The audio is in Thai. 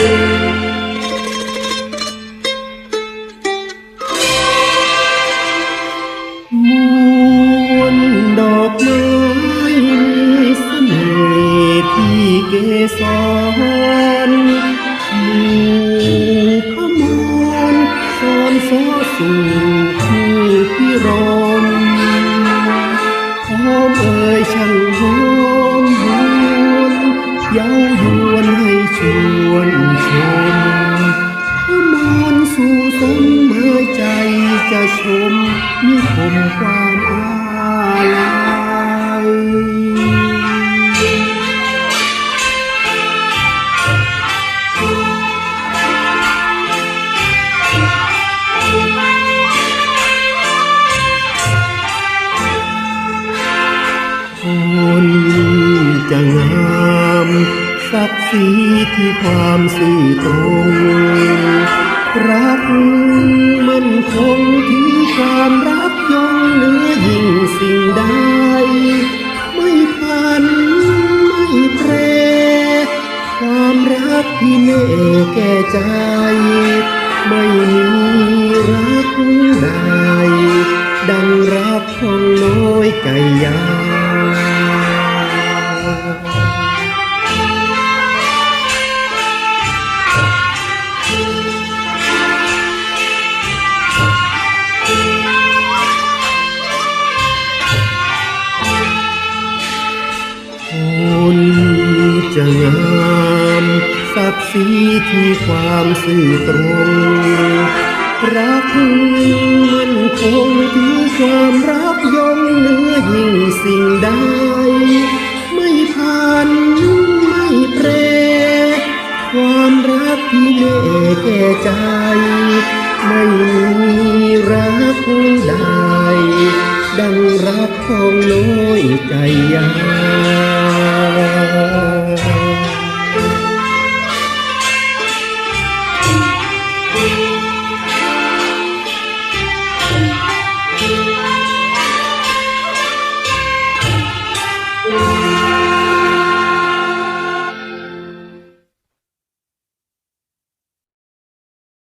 ม ชมนิคมความอาลัยคนจะงามศักดิ์ศรีที่ความซื่อตรง รักมันคง ที่แน่แก่ใจ ไม่มีรักใดดังรักของน้อยไก่ยาคนจะงา ศักดิ์ศรีที่ความซื่อตรง รักมันคงที่ความรักยงเหนือยิ่งสิ่งใดไม่พันไม่แปรความรักที่แน่แก่ใจ ไม่มีรักใดดังรักของน้อยใจยา